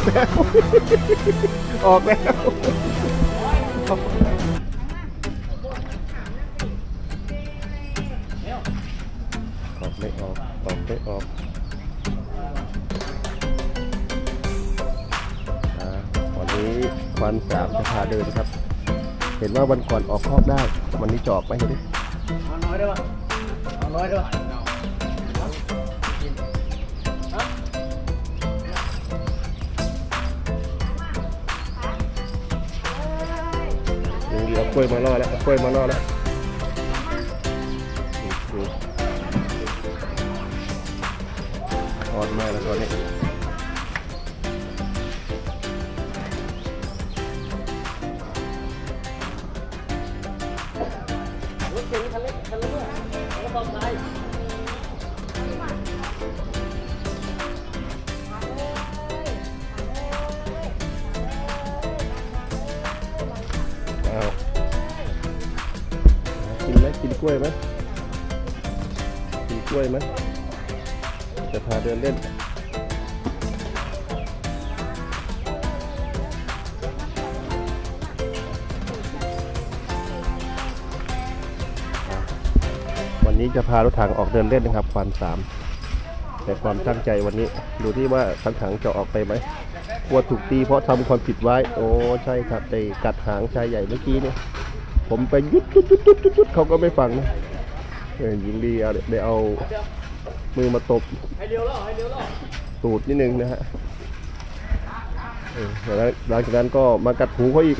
อกแล้ว ออกแล้ว ออกไม่ออก ออกไม่ออกอ่าวันนี้ควันสามจะพาเดินครับ เห็นว่าวันก่อนออกคอกได้ วันนี้จะออกไหมเห็นดิ เอาน้อยด้วยเอาน้อยด้วยยัง กล้วยมาล่อแล้วกล้วยมาล่อแล้วอืมอืมออนมาแล้วตอนนี้ กินกล้วยไหมกินกล้วยไหมจะพาเดินเล่นวันนี้จะพารถถังออกเดินเล่นนะครับควันสามแต่ความตั้งใจวันนี้ดูที่ว่าทั้งถังจะออกไปไหมกลัวถูกตีเพราะทำความผิดไว้ โอ้ใช่ครับไปกัดหางชายใหญ่เมื่อกี้เนี่ย ผมไปยุดยุดยุดยุดยุดยุดเขาก็ไม่ฟังนะเออหญิงดีเอาได้เอามือมาตบให้เร็วแล้วให้เร็วแล้วตูดนิดนึงนะฮะหลังจากนั้นก็มากัดหูเขาอีก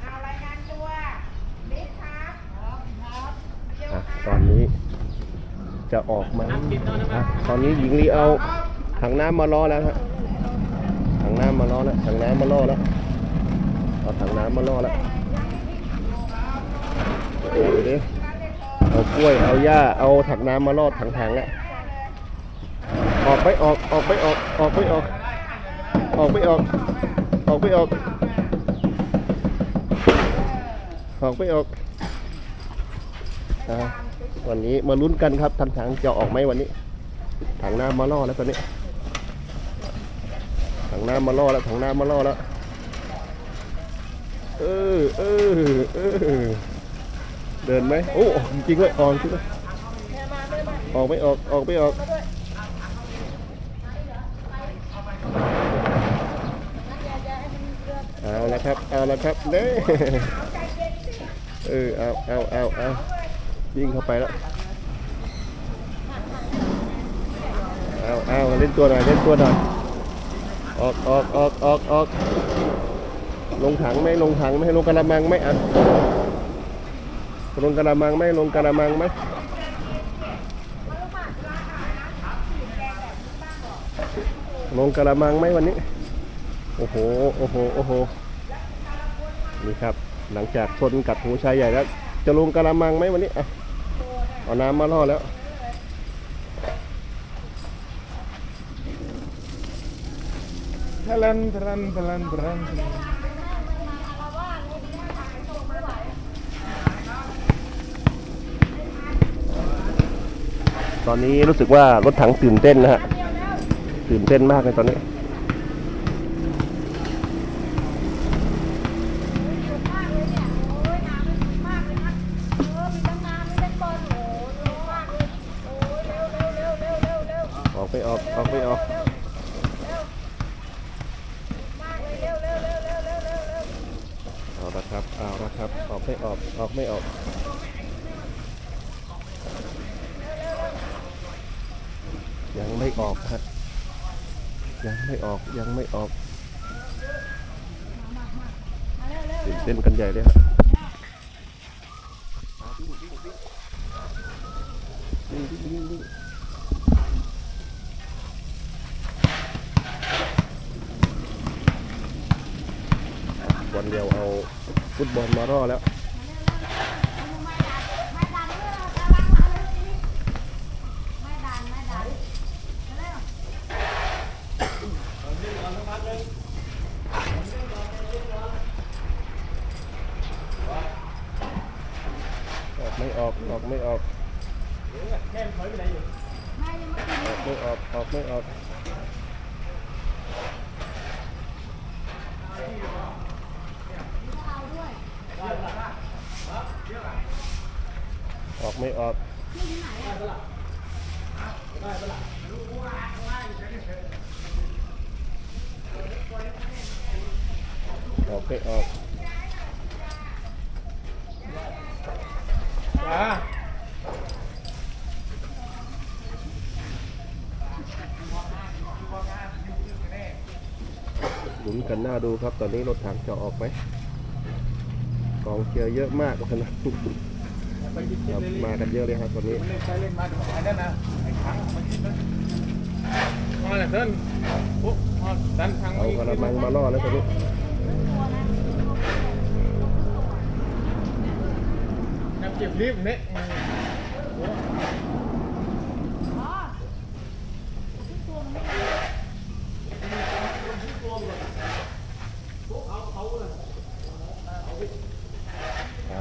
เอารายงานตัวบิ๊กครับครับเดี๋ยว อะ ค ต รั อบ นนี้ จะออกมาตอนนี้หญิงลีเอาถังน้ำมาล้อแล้วฮะถังน้ำมาล้อแล้วถังน้ำมาล้อแล้วเอาถังน้ำมาล้อแล้วเออดิเอากล้วย เอาหญ้า เอาถังน้ำมาลอดถังถังๆอะออกไปออกออกไปออกออกไปออก ออกไปออก ออกไปออก ออกไปออกอ่า วันนี้มาลุ้นกันครับทันถังจะออกไหมวันนี้ ถังน้ำมาล่อแล้วตอนนี้ ถังน้ำมาล่อแล้วถังน้ำมาล่อแล้ว เออเออเออเดินไหมโอ้ออจริงเลยออกจริงเลยออกไม่ออกออกไม่ออกเอาละครับเอาละครับเน่เออเอาเอาเอาเอา ยิงเข้าไปแล้วเอาเอาเล่นตัวหน่อยเล่นตัวหน่อยออกออกออกออกออกลงถังไหมลงถังไหมลงกระมังไหมอะลงกระมังไหมลงกระมังไหมลงกระมังไหมวันนี้ โอ้โห โอ้โห โอ้โห นี่ครับ หลังจากชนกัดหูชายใหญ่แล้ว จะลงกระมังไหมวันนี้อะ เอาน้ำมาล่อแล้ว ทะลันทะลันทะลันทะลันตอนนี้รู้สึกว่ารถถังตื่นเต้นนะฮะ ตื่นเต้นมากเลยตอนนี้ ไปออกออกไปออกเร็วเร็วมากเลยเร็วเร็วเร็วเร็วเร็วเร็วเร็วเอาละครับเอาละครับออกไม่ออกออกไม่ออกยังไม่ออกฮะยังไม่ออกยังไม่ออกตื่นเต้นกันใหญ่เลยฮะวิ่งวิ่งวิ่งวิ่งวันเดียวเอา ฟุตบอลมาร่อแล้วไม่ดันไม่ออก ออกไม่ออก ออกไม่ออก ออกไม่ออก เอาด้วย ออก ไม่ออกนี่ที่ไหนอะออกไม่ออกจ้าหมุนกันหน้าดูครับ ตอนนี้รถถังจะออกไหมกองเชียร์เยอะมากขนาดไปยิง ครับเล่นมากันเยอะเลยครับตอนนี้มันเล่นไปเล่นมาไอ้นั่นนะไอ้ถังมันยิงนะมาเลยเดินปุ๊บมาดันถังเอากระมังมาล่อแล้วตอนนี้นับเก็บรีบเนี่ย อ๋อที่ตัวมันไม่ได้ อ่า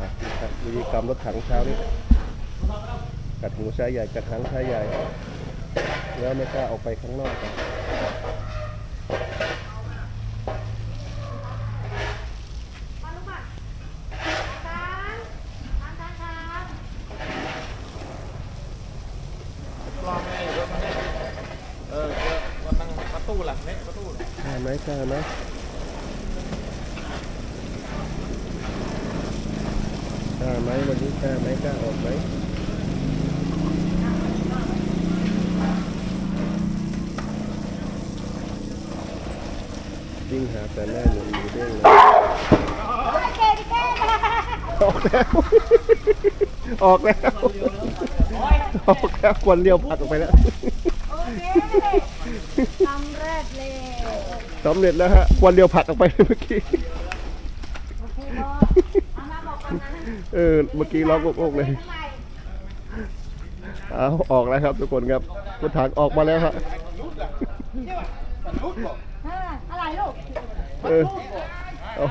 ครับวิธีกรรมรถถังเช้านี้กัดหูชายใหญ่กัดหางชายใหญ่ แล้วไม่กล้าออกไปข้างนอกครับมาลูกมาตามตามตามตามกลองไงรถมันเนี่ยเออเออมันนั่งประตูหลังเนี่ยประตูกล้าไหมกล้าไหมกล้า ไหมวันนี้กล้าไหมกล้าออกไหมวิ่งหาแต่แม่หนูหนูเด้งเลยโอ้ยเก่งเก่งออกแล้ว ออกแล้ว ออกแล้วควนเลี้ยวผลักออกไปแล้วโอเคสำเร็จเลยสำเร็จแล้วฮะควนเลี้ยวผลักออกไปเมื่อกี้ โอเคบอเอามาบอกกันนะ เออเมื่อกี้ร้องโอกๆเลยเท่าไหร่เอาออกแล้วครับทุกคนครับรถถังออกมาแล้วฮะเอออะไรลูกเออเอา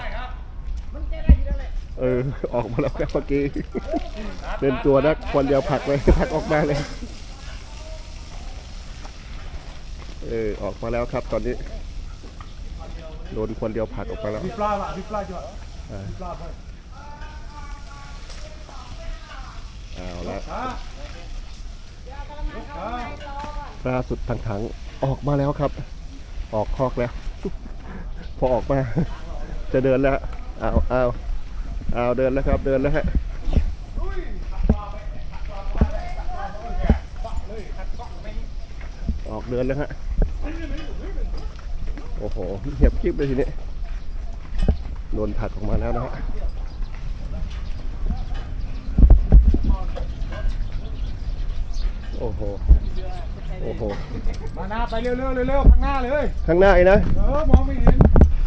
เออออกมาแล้วครับเมื่อกี้เดินตัวนักควันเดียวผลักเลยผลักออกมาเลยเออออกมาแล้วครับตอนนี้โดนคนเดียวผลักออกมาแล้ว เอาละอ่าล่าสุดทางถังออกมาแล้วครับ ออกคอกแล้ว พอออกมา จะเดินแล้วเอาเอาเอาเดินแล้วครับ เดินแล้วฮะออกเดินแล้วฮะโอ้โหเหียบคลิปเลยทีนี้โดนผลักออกมาแล้วนะฮะ โอ้โห โอ้โห มาหน้าไปเร็วๆเร็วๆข้างหน้าเลยข้างหน้าอีกนะ เออมองไม่เห็น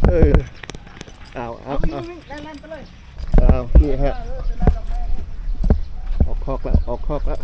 เออเอาเอาเอาวิ่งๆแล่นๆไปเลยเอานี่ฮะ ออกคอกแล้ว ออกคอกแล้ว